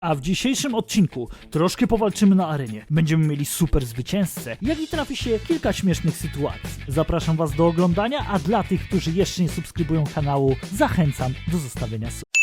A w dzisiejszym odcinku troszkę powalczymy na arenie. Będziemy mieli super zwycięzcę, jak i trafi się kilka śmiesznych sytuacji. Zapraszam Was do oglądania, a dla tych, którzy jeszcze nie subskrybują kanału, zachęcam do zostawienia suba.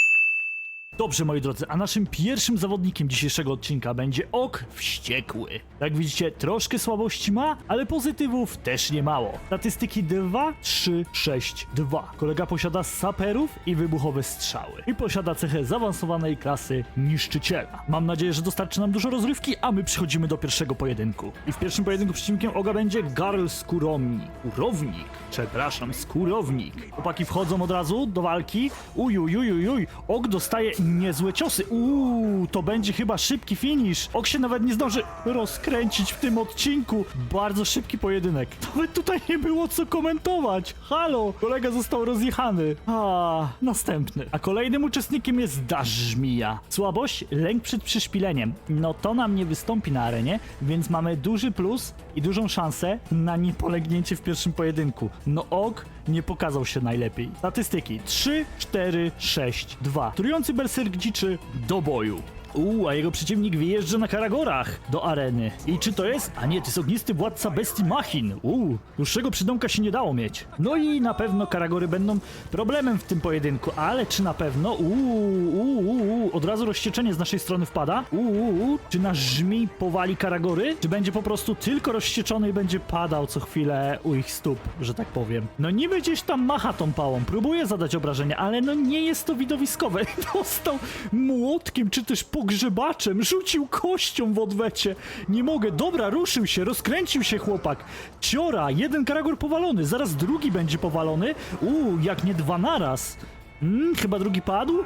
Dobrze, moi drodzy, a naszym pierwszym zawodnikiem dzisiejszego odcinka będzie Ok Wściekły. Jak widzicie, troszkę słabości ma, ale pozytywów też nie mało. Statystyki 2, 3, 6, 2. Kolega posiada saperów i wybuchowe strzały. I posiada cechę zaawansowanej klasy niszczyciela. Mam nadzieję, że dostarczy nam dużo rozrywki, a my przechodzimy do pierwszego pojedynku. I w pierwszym pojedynku przeciwnikiem Oga będzie Garl Skurownik. Kurownik. Przepraszam, Skurownik. Chłopaki wchodzą od razu do walki. Ujujujujuj. Og dostaje niezłe ciosy. Uuu, to będzie chyba szybki finish. Og się nawet nie zdąży rozkręcić w tym odcinku. Bardzo szybki pojedynek. Nawet tutaj nie było co komentować. Halo, kolega został rozjechany. A, następny. A kolejnym uczestnikiem jest Dash Żmija. Słabość, lęk przed przyszpileniem. No to nam nie wystąpi na arenie, więc mamy duży plus i dużą szansę na niepolegnięcie w pierwszym pojedynku. No Og nie pokazał się najlepiej. Statystyki 3, 4, 6, 2. Trujący berserk dziczy do boju. Uuu, a jego przeciwnik wyjeżdża na Karagorach do areny. I czy to jest? A nie, to jest ognisty władca bestii machin. Uuu, dłuższego przydomka się nie dało mieć. No i na pewno Karagory będą problemem w tym pojedynku, ale czy na pewno? Uuu, uuu, uuu, od razu rozścieczenie z naszej strony wpada. Uuu, czy nasz żmij powali Karagory? Czy będzie po prostu tylko rozścieczony i będzie padał co chwilę u ich stóp, że tak powiem? No niby gdzieś tam macha tą pałą, próbuje zadać obrażenia, ale no nie jest to widowiskowe. Dostał młotkiem czy też pogrzebaczem, rzucił kością w odwecie. Nie mogę, dobra, ruszył się, rozkręcił się chłopak. Ciora, jeden karagor powalony, zaraz drugi będzie powalony. Uuu, jak nie dwa naraz. Mm, chyba drugi padł?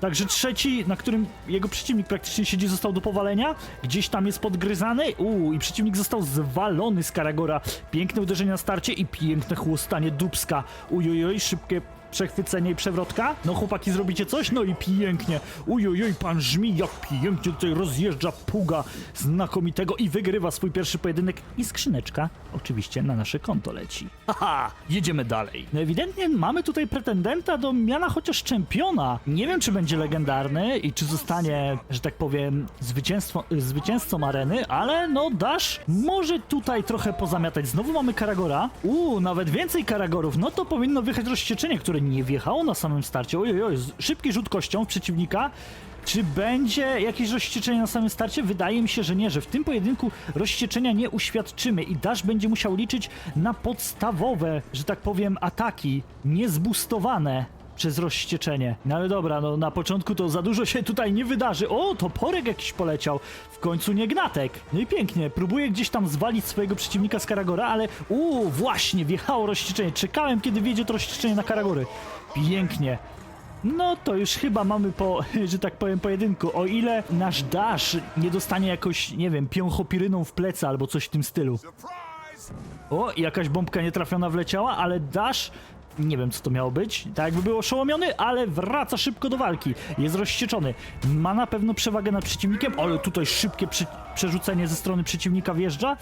Także trzeci, na którym jego przeciwnik praktycznie siedzi, został do powalenia. Gdzieś tam jest podgryzany. Uuu, i przeciwnik został zwalony z Karagora. Piękne uderzenie na starcie i piękne chłostanie dubska. Ujojoj, szybkie przechwycenie i przewrotka. No chłopaki, zrobicie coś? No i pięknie. Ujojoj, pan żmi, jak pięknie tutaj rozjeżdża puga znakomitego i wygrywa swój pierwszy pojedynek. I skrzyneczka oczywiście na nasze konto leci. Haha, jedziemy dalej. No ewidentnie mamy tutaj pretendenta do miana chociaż czempiona. Nie wiem, czy będzie legendarny i czy zostanie, że tak powiem, zwycięstwo, zwycięzcą areny, ale no Dash może tutaj trochę pozamiatać. Znowu mamy Karagora. Uuu, nawet więcej Karagorów. No to powinno wyjechać rozścieczenie, które nie wjechało na samym starcie. Ojej, oj, szybki rzut kością przeciwnika. Czy będzie jakieś rozścieczenie na samym starcie? Wydaje mi się, że nie, że w tym pojedynku rozścieczenia nie uświadczymy i Dash będzie musiał liczyć na podstawowe, że tak powiem, ataki, niezbustowane przez rozścieczenie. No ale dobra, no na początku to za dużo się tutaj nie wydarzy. O, toporek jakiś poleciał. W końcu nie gnatek. No i pięknie, próbuje gdzieś tam zwalić swojego przeciwnika z Karagora, ale uuu, właśnie, wjechało rozścieczenie. Czekałem, kiedy wjedzie to rozścieczenie na Karagory. Pięknie. No to już chyba mamy po, że tak powiem, pojedynku. O ile nasz Dash nie dostanie jakoś, nie wiem, piąchopiryną w plecy albo coś w tym stylu. O, jakaś bombka nietrafiona wleciała, ale Dash... Nie wiem, co to miało być. Tak jakby był oszołomiony, ale wraca szybko do walki. Jest rozścieczony. Ma na pewno przewagę nad przeciwnikiem, ale tutaj szybkie przy... przerzucenie ze strony przeciwnika wjeżdża.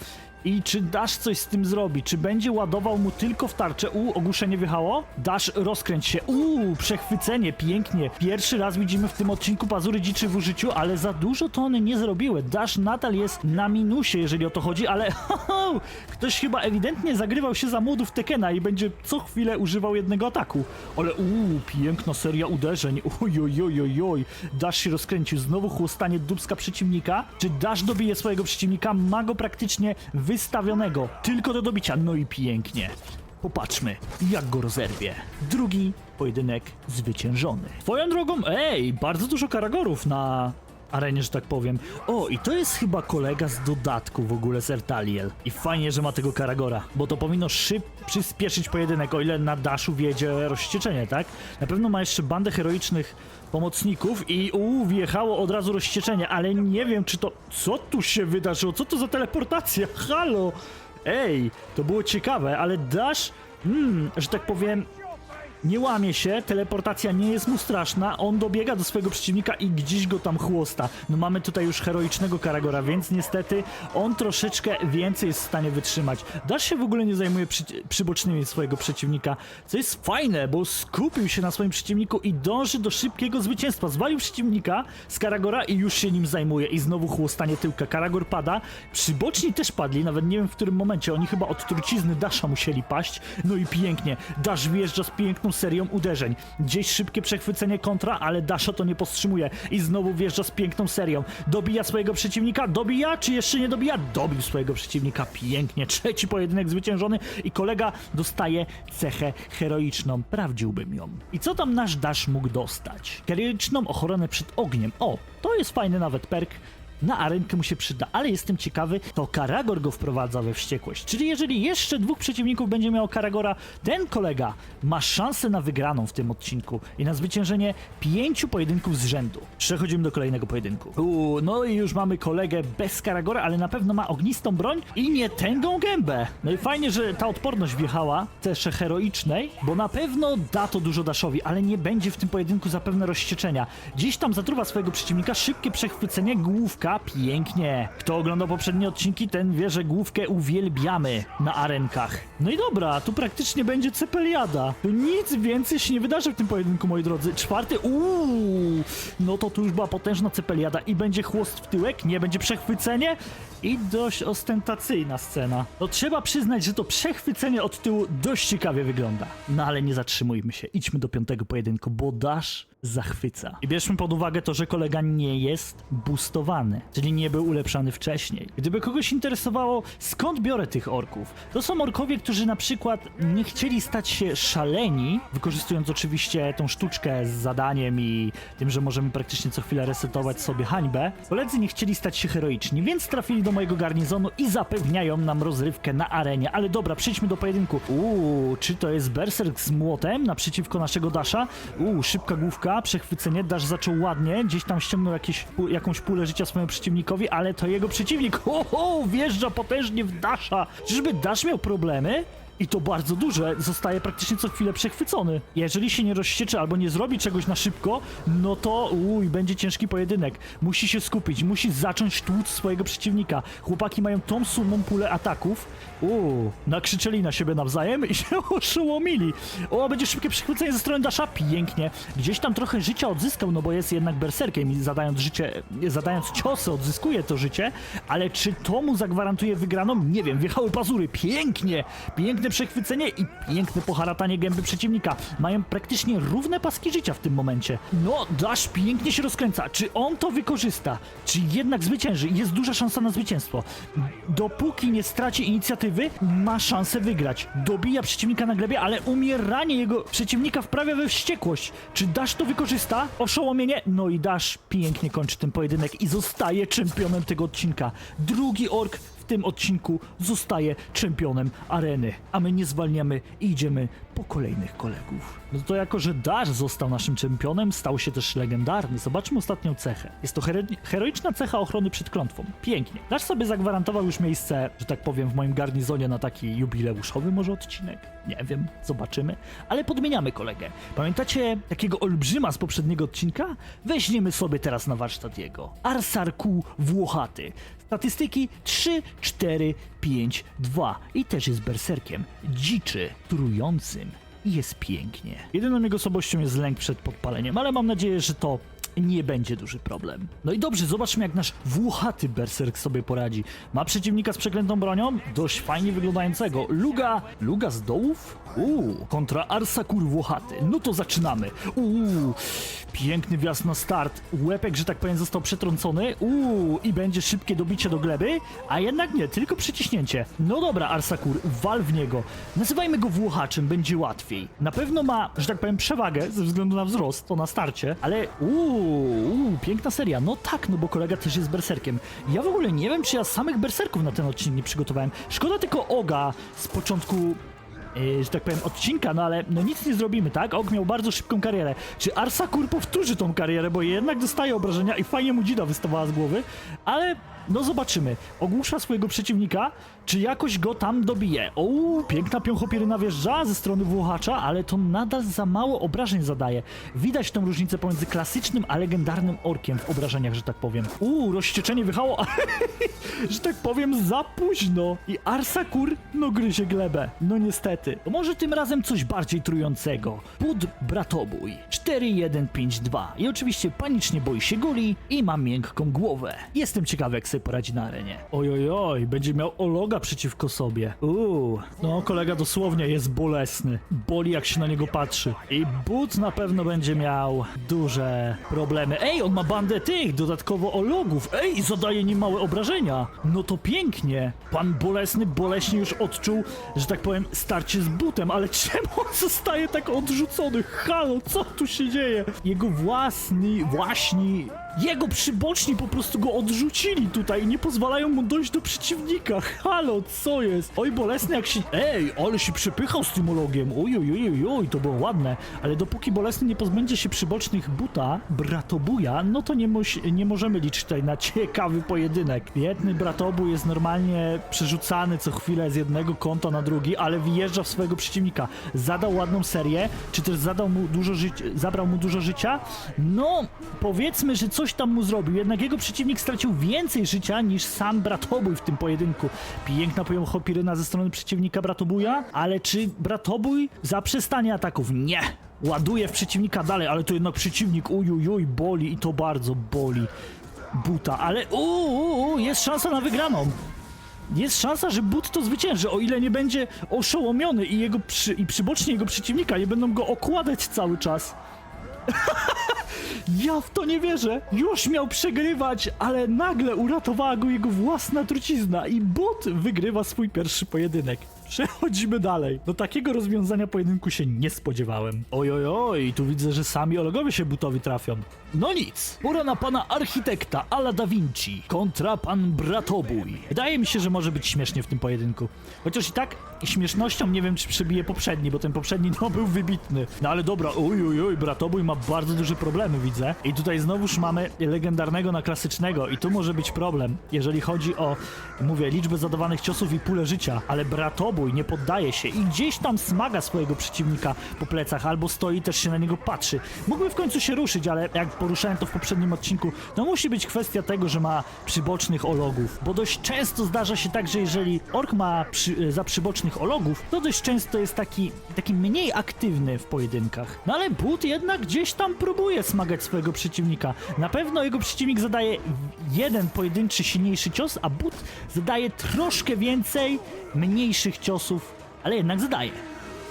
I czy Dash coś z tym zrobi? Czy będzie ładował mu tylko w tarczę? U, ogłuszenie wjechało? Dash, rozkręć się. Uuu, przechwycenie, pięknie. Pierwszy raz widzimy w tym odcinku pazury dziczy w użyciu, ale za dużo to one nie zrobiły. Dash nadal jest na minusie, jeżeli o to chodzi, ale ho, ho, ktoś chyba ewidentnie zagrywał się za młodów Tekena i będzie co chwilę używał jednego ataku. Ale uuu, piękna seria uderzeń. Ojojojojoj. Dash się rozkręcił. Znowu chłostanie dubska przeciwnika. Czy Dash dobije swojego przeciwnika? Ma go praktycznie wystawionego. Tylko do dobicia. No i pięknie. Popatrzmy, jak go rozerwie. Drugi pojedynek zwyciężony. Twoją drogą, ej, bardzo dużo karagorów na arenie, że tak powiem. O, i to jest chyba kolega z dodatku w ogóle z Ertaliel. I fajnie, że ma tego Karagora, bo to powinno szyb przyspieszyć pojedynek, o ile na Dashu wiedzie rozścieczenie, tak? Na pewno ma jeszcze bandę heroicznych pomocników i uuu, wjechało od razu rozścieczenie, ale nie wiem, czy to... Co tu się wydarzyło? Co to za teleportacja? Halo! Ej, to było ciekawe, ale Dash, hmm, że tak powiem, Nie łamie się, teleportacja nie jest mu straszna, on dobiega do swojego przeciwnika i gdzieś go tam chłosta. No mamy tutaj już heroicznego Karagora, więc niestety on troszeczkę więcej jest w stanie wytrzymać. Dash się w ogóle nie zajmuje przy, przybocznymi swojego przeciwnika, co jest fajne, bo skupił się na swoim przeciwniku i dąży do szybkiego zwycięstwa. Zwalił przeciwnika z Karagora i już się nim zajmuje i znowu chłostanie tyłka. Karagor pada, przyboczni też padli, nawet nie wiem w którym momencie, oni chyba od trucizny Dasha musieli paść. No i pięknie, Dash wjeżdża z piękną serią uderzeń. Gdzieś szybkie przechwycenie kontra, ale Dasha to nie powstrzymuje i znowu wjeżdża z piękną serią. Dobija swojego przeciwnika, dobija, czy jeszcze nie dobija? Dobił swojego przeciwnika pięknie. Trzeci pojedynek zwyciężony i kolega dostaje cechę heroiczną. Sprawdziłbym ją. I co tam nasz Dash mógł dostać? Heroiczną ochronę przed ogniem. O, to jest fajny nawet perk. Na arenkę mu się przyda, ale jestem ciekawy, to Karagor go wprowadza we wściekłość. Czyli jeżeli jeszcze dwóch przeciwników będzie miał Karagora, ten kolega ma szansę na wygraną w tym odcinku i na zwyciężenie pięciu pojedynków z rzędu. Przechodzimy do kolejnego pojedynku. Uuu, no i już mamy kolegę bez Karagora, ale na pewno ma ognistą broń i nie tęgą gębę. No i fajnie, że ta odporność wjechała, też heroicznej, bo na pewno da to dużo Daszowi, ale nie będzie w tym pojedynku zapewne rozścieczenia. Gdzieś tam zatruwa swojego przeciwnika, szybkie przechwycenie, główka, pięknie. Kto oglądał poprzednie odcinki, ten wie, że główkę uwielbiamy na arenkach. No i dobra, tu praktycznie będzie cepeliada. Nic więcej się nie wydarzy w tym pojedynku, moi drodzy. Czwarty, uuu, no to tu już była potężna cepeliada i będzie chłost w tyłek, nie będzie przechwycenie i dość ostentacyjna scena. No trzeba przyznać, że to przechwycenie od tyłu dość ciekawie wygląda. No ale nie zatrzymujmy się, idźmy do piątego pojedynku, bo Dash zachwyca. I bierzmy pod uwagę to, że kolega nie jest boostowany, czyli nie był ulepszany wcześniej. Gdyby kogoś interesowało, skąd biorę tych orków, to są orkowie, którzy na przykład nie chcieli stać się szaleni, wykorzystując oczywiście tą sztuczkę z zadaniem i tym, że możemy praktycznie co chwilę resetować sobie hańbę. Koledzy nie chcieli stać się heroiczni, więc trafili do mojego garnizonu i zapewniają nam rozrywkę na arenie. Ale dobra, przejdźmy do pojedynku. Uuu, czy to jest berserk z młotem naprzeciwko naszego Dasha? Uuu, szybka główka, przechwycenie. Dash zaczął ładnie, gdzieś tam ściągnął jakieś, jakąś pulę życia swojemu przeciwnikowi, ale to jego przeciwnik, ho, ho, wjeżdża potężnie w Dasha. Czyżby Dash miał problemy? I to bardzo duże, zostaje praktycznie co chwilę przechwycony. Jeżeli się nie rozścieczy albo nie zrobi czegoś na szybko, no to uj, będzie ciężki pojedynek. Musi się skupić, musi zacząć tłuc swojego przeciwnika. Chłopaki mają tą sumą pulę ataków. Uuu, nakrzyczeli na siebie nawzajem i się oszołomili. O, będzie szybkie przechwycenie ze strony Dasha, pięknie. Gdzieś tam trochę życia odzyskał, no bo jest jednak berserkiem i zadając życie, zadając ciosy odzyskuje to życie, ale czy to mu zagwarantuje wygraną? Nie wiem, wjechały pazury, pięknie, przechwycenie i piękne poharatanie gęby przeciwnika. Mają praktycznie równe paski życia w tym momencie. No, Dash pięknie się rozkręca. Czy on to wykorzysta? Czy jednak zwycięży? Jest duża szansa na zwycięstwo. Dopóki nie straci inicjatywy, ma szansę wygrać. Dobija przeciwnika na glebie, ale umieranie jego przeciwnika wprawia we wściekłość. Czy Dash to wykorzysta? Oszołomienie? No i Dash pięknie kończy ten pojedynek i zostaje czempionem tego odcinka. Drugi ork tym odcinku zostaje czempionem areny, a my nie zwalniamy i idziemy po kolejnych kolegów. No to jako, że Dash został naszym czempionem, stał się też legendarny. Zobaczmy ostatnią cechę. Jest to hero heroiczna cecha ochrony przed klątwą. Pięknie. Dash sobie zagwarantował już miejsce, że tak powiem, w moim garnizonie na taki jubileuszowy może odcinek. Nie wiem, zobaczymy. Ale podmieniamy kolegę. Pamiętacie takiego olbrzyma z poprzedniego odcinka? Weźmiemy sobie teraz na warsztat jego. Arsarku Włochaty. Statystyki 3, 4, 5, 2 i też jest berserkiem. Dziczy, trującym i jest pięknie. Jedyną jego słabością jest lęk przed podpaleniem, ale mam nadzieję, że to nie będzie duży problem. No i dobrze, zobaczmy jak nasz włochaty berserk sobie poradzi. Ma przeciwnika z przeklętą bronią, dość fajnie wyglądającego. Luga, Luga z dołów? Uuu, kontra Arsakur włochaty. No to zaczynamy. Uuu, piękny wjazd na start. Łepek, że tak powiem, został przetrącony. Uuu, i będzie szybkie dobicie do gleby, a jednak nie, tylko przyciśnięcie. No dobra, Arsakur, wal w niego. Nazywajmy go włochaczem, będzie łatwiej. Na pewno ma, że tak powiem, przewagę ze względu na wzrost, to na starcie, ale uuu, piękna seria. No tak, no bo kolega też jest berserkiem. Ja w ogóle nie wiem, czy ja samych berserków na ten odcinek nie przygotowałem. Szkoda tylko Oga z początku że tak powiem, odcinka, no ale no nic nie zrobimy, tak? Og miał bardzo szybką karierę. Czy Arsakur powtórzy tą karierę, bo jednak dostaje obrażenia i fajnie mu dzida wystawała z głowy, ale no zobaczymy. Ogłusza swojego przeciwnika, czy jakoś go tam dobije. O, piękna piąchopiryna wjeżdża ze strony Włochacza, ale to nadal za mało obrażeń zadaje. Widać tą różnicę pomiędzy klasycznym a legendarnym orkiem w obrażeniach, że tak powiem. Uuu, rozścieczenie wychało, że tak powiem, za późno. I Arsakur, no gryzie glebę. No niestety. Może tym razem coś bardziej trującego. Pud bratobój. 4-1-5-2. I oczywiście panicznie boi się guli i ma miękką głowę. Jestem ciekawy, jak sobie poradzi na arenie. Oj, oj, będzie miał Ologa przeciwko sobie. Uuu, no kolega dosłownie jest bolesny. Boli, jak się na niego patrzy. I But na pewno będzie miał duże problemy. Ej, on ma bandę tych, dodatkowo Ologów. Ej, zadaje nim małe obrażenia. No to pięknie. Pan bolesny boleśnie już odczuł, że tak powiem, starcie z Butem, ale czemu on zostaje tak odrzucony? Halo, co tu się dzieje? Jego własni, właśnie, jego przyboczni po prostu go odrzucili tutaj i nie pozwalają mu dojść do przeciwnika. Halo, co jest? Oj, bolesny jak się... Ej, ale się przepychał z tym ologiem. Oj, to było ładne. Ale dopóki bolesny nie pozbędzie się przybocznych buta, bratobuja, no to nie, nie możemy liczyć tutaj na ciekawy pojedynek. Biedny bratobój jest normalnie przerzucany co chwilę z jednego konta na drugi, ale wjeżdża w swojego przeciwnika. Zadał ładną serię, czy też zadał mu dużo zabrał mu dużo życia? No, powiedzmy, że coś tam mu zrobił, jednak jego przeciwnik stracił więcej życia niż sam bratobój w tym pojedynku. Piękna pojochopiryna ze strony przeciwnika bratobuja, ale czy bratobój zaprzestanie ataków? Nie! Ładuje w przeciwnika dalej, ale to jednak przeciwnik ujujuj boli i to bardzo boli. Buta, ale uuu, jest szansa na wygraną. Jest szansa, że But to zwycięży, o ile nie będzie oszołomiony i jego przy, i przyboczni jego przeciwnika nie będą go okładać cały czas. Ja w to nie wierzę! Już miał przegrywać, ale nagle uratowała go jego własna trucizna i But wygrywa swój pierwszy pojedynek. Przechodzimy dalej. Do takiego rozwiązania pojedynku się nie spodziewałem. Oj, oj, tu widzę, że sami ologowie się Butowi trafią. No nic, pora na pana architekta Ala Da Vinci kontra pan Bratobój. Wydaje mi się, że może być śmiesznie w tym pojedynku. Chociaż i tak śmiesznością nie wiem, czy przebije poprzedni, bo ten poprzedni no był wybitny. No ale dobra, oj, oj, oj, Bratobój ma bardzo duże problemy, widzę. I tutaj znowuż mamy legendarnego na klasycznego i tu może być problem, jeżeli chodzi o, mówię, liczbę zadawanych ciosów i pulę życia, ale Bratobój nie poddaje się i gdzieś tam smaga swojego przeciwnika po plecach, albo stoi też się na niego patrzy. Mógłby w końcu się ruszyć, ale jak poruszałem to w poprzednim odcinku, to musi być kwestia tego, że ma przybocznych ologów, bo dość często zdarza się tak, że jeżeli ork ma przy, za przybocznych ologów, to dość często jest taki, taki mniej aktywny w pojedynkach. No ale But jednak gdzieś tam próbuje smagać swojego przeciwnika. Na pewno jego przeciwnik zadaje jeden pojedynczy silniejszy cios, a But zadaje troszkę więcej mniejszych ciosów, ale jednak zadaje.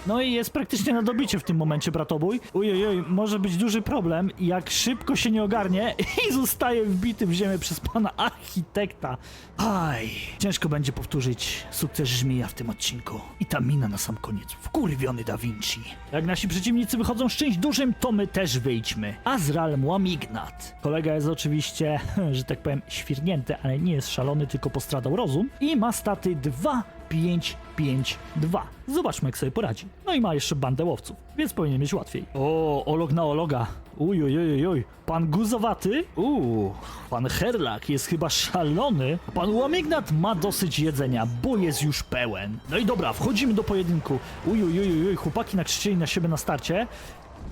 No i jest praktycznie na dobicie w tym momencie bratobój. Ujojoj, może być duży problem, jak szybko się nie ogarnie i zostaje wbity w ziemię przez pana architekta. Aj, ciężko będzie powtórzyć sukces żmija w tym odcinku. I ta mina na sam koniec. Wkurwiony Da Vinci. Jak nasi przeciwnicy wychodzą z czymś dużym, to my też wyjdźmy. Azral Muamignat. Kolega jest oczywiście, że tak powiem, świrnięty, ale nie jest szalony, tylko postradał rozum. I ma staty 2 5, 5, 2. Zobaczmy, jak sobie poradzi. No i ma jeszcze bandę łowców, więc powinien mieć łatwiej. O, olog na ologa. Uj, uj, uj, uj. Pan guzowaty? Uuu, pan Herlak jest chyba szalony. Pan Łamignat ma dosyć jedzenia, bo jest już pełen. No i dobra, wchodzimy do pojedynku. Uj, uj, uj, uj, chłopaki nakrzyczeli na siebie na starcie.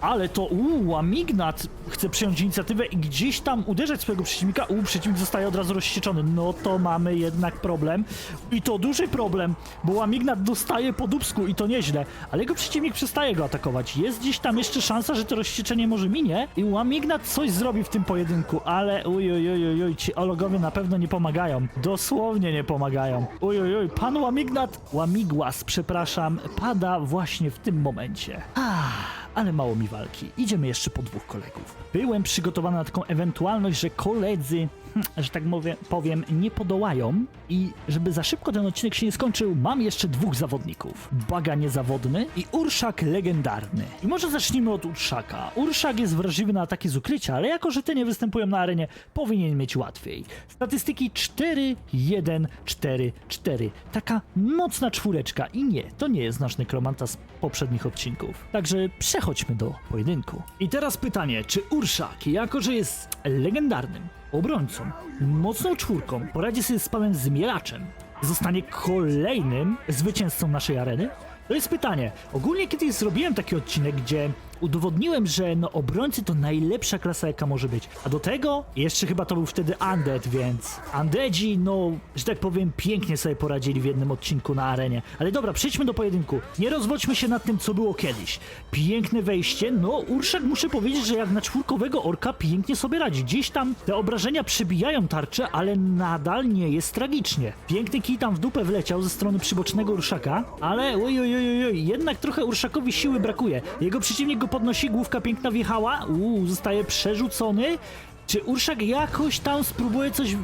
Ale to uuu, Amignat chce przejąć inicjatywę i gdzieś tam uderzać swojego przeciwnika. Uuu, przeciwnik zostaje od razu rozścieczony. No to mamy jednak problem. I to duży problem, bo Amignat dostaje po dubsku i to nieźle. Ale jego przeciwnik przestaje go atakować. Jest gdzieś tam jeszcze szansa, że to rozścieczenie może minie i Łamignat coś zrobi w tym pojedynku, ale uj, uj, uj, uj, uj, ci ologowie na pewno nie pomagają. Dosłownie nie pomagają. Uj, uj, uj, pan Łamignat, Łamigłas, przepraszam, pada właśnie w tym momencie. Ah ale mało mi walki. Idziemy jeszcze po dwóch kolegów. Byłem przygotowany na taką ewentualność, że koledzy że tak mówię, powiem, nie podołają i żeby za szybko ten odcinek się nie skończył, mam jeszcze dwóch zawodników. Baga niezawodny i Urszak legendarny. I może zacznijmy od Urszaka. Urszak jest wrażliwy na ataki z ukrycia, ale jako, że te nie występują na arenie, powinien mieć łatwiej. Statystyki 4, 1, 4, 4. Taka mocna czwóreczka i nie, to nie jest nasz nekromanta z poprzednich odcinków. Także przechodźmy do pojedynku. I teraz pytanie, czy Urszak, jako że jest legendarnym obrońcą, mocną czwórką, poradzi sobie z panem Zmielaczem, zostanie kolejnym zwycięzcą naszej areny? To jest pytanie. Ogólnie kiedyś zrobiłem taki odcinek, gdzie udowodniłem, że no obrońcy to najlepsza klasa jaka może być. A do tego jeszcze chyba to był wtedy Undead, więc Undeadzi, no, że tak powiem, pięknie sobie poradzili w jednym odcinku na arenie. Ale dobra, przejdźmy do pojedynku. Nie rozwodźmy się nad tym, co było kiedyś. Piękne wejście, no Urszak muszę powiedzieć, że jak na czwórkowego orka pięknie sobie radzi. Gdzieś tam te obrażenia przebijają tarczę, ale nadal nie jest tragicznie. Piękny kij tam w dupę wleciał ze strony przybocznego Urszaka, ale oj, oj, oj, oj, jednak trochę Urszakowi siły brakuje. Jego przeciwnik go podnosi, główka piękna wjechała, uuu, zostaje przerzucony. Czy Urszak jakoś tam spróbuje coś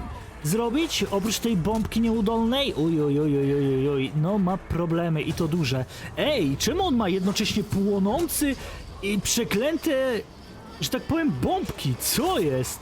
zrobić? Oprócz tej bombki nieudolnej? Oj, oj, oj, no ma problemy i to duże. Ej, czemu on ma jednocześnie płonący i przeklęte, że tak powiem, bombki? Co jest?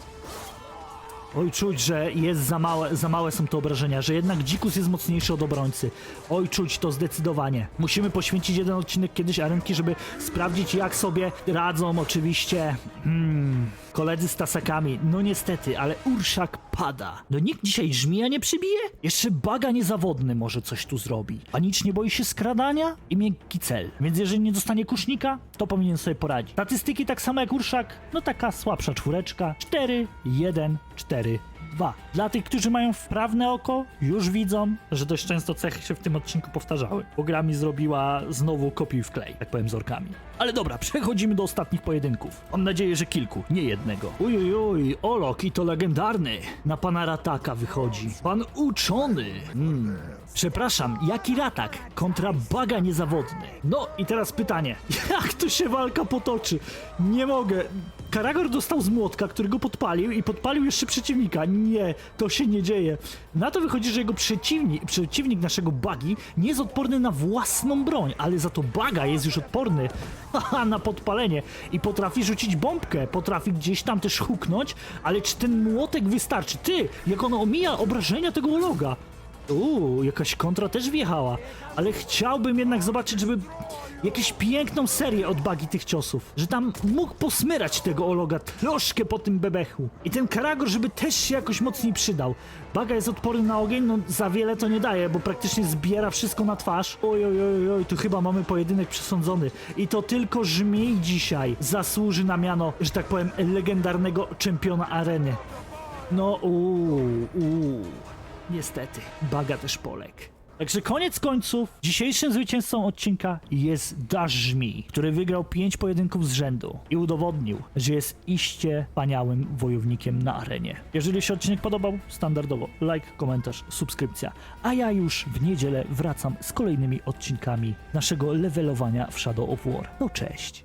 Oj, czuć, że jest za małe, za małe są te obrażenia, że jednak dzikus jest mocniejszy od obrońcy. Oj, czuć to zdecydowanie. Musimy poświęcić jeden odcinek kiedyś arenki, żeby sprawdzić, jak sobie radzą oczywiście hmm, koledzy z tasakami. No niestety, ale Urszak pada. No nikt dzisiaj żmija nie przybije? Jeszcze baga niezawodny może coś tu zrobi. Panicznie boi się skradania i miękki cel. Więc jeżeli nie dostanie kusznika, to powinien sobie poradzić. Statystyki tak samo jak Urszak, no taka słabsza czwóreczka. 4, 1, 4, 2. Dla tych, którzy mają wprawne oko, już widzą, że dość często cechy się w tym odcinku powtarzały. Bo gra mi zrobiła znowu kopiuj w klej, tak powiem z orkami. Ale dobra, przechodzimy do ostatnich pojedynków. Mam nadzieję, że kilku, nie jednego. Uj, uj, uj, Olok i to legendarny. Na pana Rataka wychodzi. Pan uczony. Hmm. Przepraszam, jaki ratak kontra baga niezawodny? No i teraz pytanie, jak tu się walka potoczy? Nie mogę. Karagor dostał z młotka, który go podpalił i podpalił jeszcze przeciwnika. Nie, to się nie dzieje. Na to wychodzi, że jego przeciwnik, przeciwnik naszego bagi nie jest odporny na własną broń, ale za to baga jest już odporny na podpalenie i potrafi rzucić bombkę, potrafi gdzieś tam też huknąć, ale czy ten młotek wystarczy? Ty, jak on omija obrażenia tego Ologa. Uuu, jakaś kontra też wjechała, ale chciałbym jednak zobaczyć, żeby jakąś piękną serię od bagi tych ciosów, że tam mógł posmyrać tego Ologa troszkę po tym bebechu. I ten Karagor, żeby też się jakoś mocniej przydał. Baga jest odporny na ogień, no za wiele to nie daje, bo praktycznie zbiera wszystko na twarz. Oj, oj, oj, oj, tu chyba mamy pojedynek przesądzony. I to tylko Żmiej dzisiaj zasłuży na miano, że tak powiem, legendarnego czempiona areny. No, uuu, uuu. Niestety, baga też Polek. Także koniec końców, dzisiejszym zwycięzcą odcinka jest Dash Żmi, który wygrał 5 pojedynków z rzędu i udowodnił, że jest iście wspaniałym wojownikiem na arenie. Jeżeli się odcinek podobał, standardowo like, komentarz, subskrypcja. A ja już w niedzielę wracam z kolejnymi odcinkami naszego levelowania w Shadow of War. No cześć!